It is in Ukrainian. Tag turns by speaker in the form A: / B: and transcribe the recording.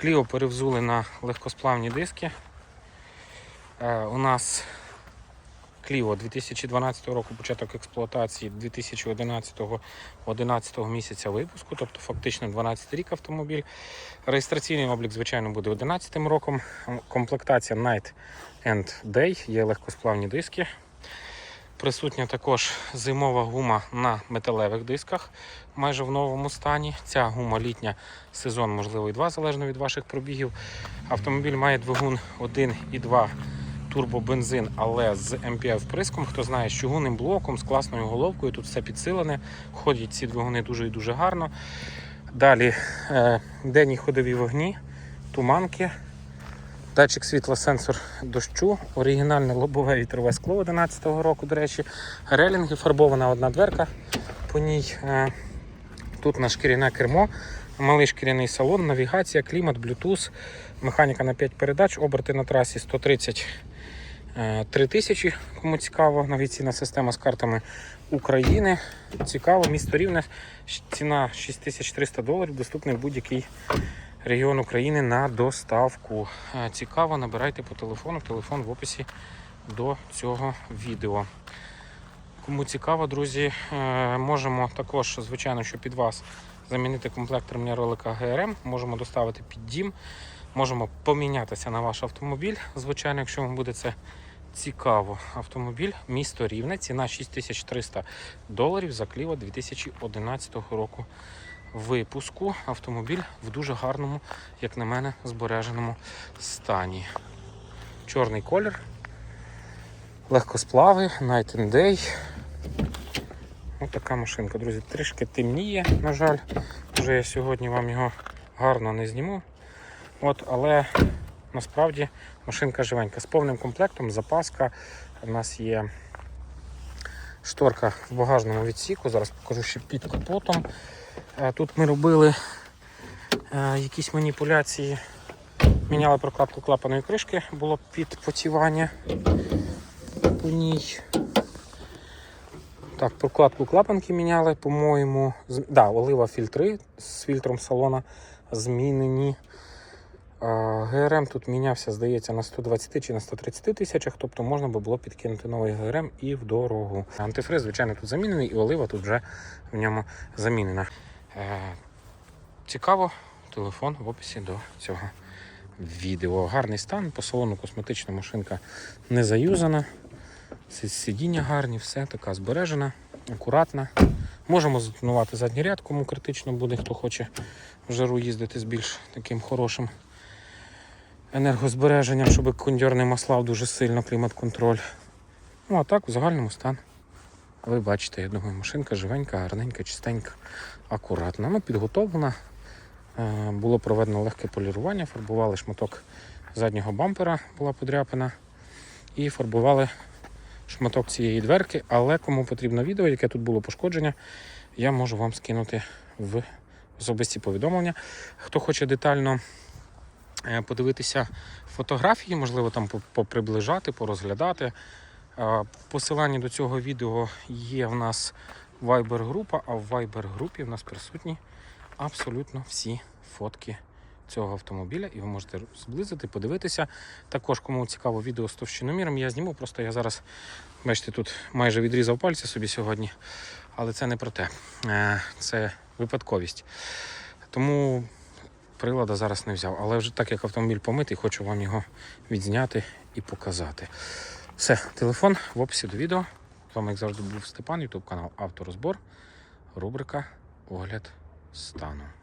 A: Кліо перевзули на легкосплавні диски. Е, у нас Кліо 2012 року початок експлуатації 2011 11 місяця випуску, тобто фактично 12 рік автомобіль. Реєстраційний облік, звичайно, буде 11 роком. Комплектація Night and Day, є легкосплавні диски. Присутня також зимова гума на металевих дисках, майже в новому стані. Ця гума літня сезон, можливо, і два, залежно від ваших пробігів. Автомобіль має двигун 1,2 турбобензин, але з MPF приском. Хто знає, з чугунним блоком, з класною головкою, тут все підсилене. Ходять ці двигуни дуже і дуже гарно. Далі е, денні ходові вогні, туманки, датчик світла, сенсор дощу, оригінальне лобове вітрове скло 11-го року, до речі, релінги, фарбована одна дверка по ній. Е, Тут на шкіряне кермо, малий шкіряний салон, навігація, клімат, блютуз, механіка на 5 передач, оберти на трасі 130 е, 3000, кому цікаво, навігаційна система з картами України. Цікаво, місто Рівне, ціна 6300 доларів, доступний в будь-який регіон України на доставку. Е, Цікаво, набирайте по телефону, телефон в описі до цього відео. Кому цікаво, друзі, е, можемо також, звичайно, що під вас замінити комплект ремня ролика ГРМ, можемо доставити під дім, можемо помінятися на ваш автомобіль. Звичайно, якщо вам буде це цікаво. Автомобіль місто Рівне, ціна 6300 доларів за Кліво 2011 року випуску. Автомобіль в дуже гарному, як на мене, збереженому стані. Чорний колір, легкосплави, Night and Day. Ось така машинка, друзі. Трішки темніє, на жаль. Вже я сьогодні вам його гарно не зніму. От, але насправді машинка живенька. З повним комплектом, запаска. У нас є шторка в багажному відсіку. Зараз покажу ще під капотом. Е, Тут ми робили е, якісь маніпуляції. Міняли прокладку клапаної кришки, було підпотівання по ній. Так, прокладку клапанки міняли, по-моєму. Да, олива фільтри з фільтром салона змінені. ГРМ тут мінявся, здається, на 120 чи на 130 тисячах, тобто можна би було підкинути новий ГРМ і в дорогу. Антифриз, звичайно, тут замінений, і олива тут вже в ньому замінена. Е, цікаво, телефон в описі до цього відео. Гарний стан, по салону косметична машинка не заюзана. Сидіння гарні, все така збережена, акуратна. Можемо затонувати задній ряд, кому критично буде, хто хоче в жару їздити з більш таким хорошим енергозбереженням, щоб кондьор не маслав дуже сильно клімат-контроль. Ну а так, в загальному стан. Ви бачите, я думаю, машинка живенька, гарненька, чистенька, акуратна. Ну, підготовлена. Е, Було проведено легке полірування, фарбували шматок заднього бампера, була подряпина. І фарбували шматок цієї дверки, але кому потрібно відео, яке тут було пошкодження, я можу вам скинути в особисті повідомлення. Хто хоче детально подивитися фотографії, можливо, там поприближати, порозглядати. е, Посилання до цього відео є в нас Viber група, а в Viber групі в нас присутні абсолютно всі фотки цього автомобіля, і ви можете зблизити, подивитися. Також, кому цікаво відео з товщиноміром, я зніму. Просто я зараз, бачите, тут майже відрізав пальці собі сьогодні, але це не про те. Е, Це випадковість. Тому прилада зараз не взяв. Але вже так як автомобіль помитий, хочу вам його відзняти і показати. Все, телефон в описі до відео. З вами, як завжди, був Степан, ютуб канал Авторозбор, рубрика Огляд стану.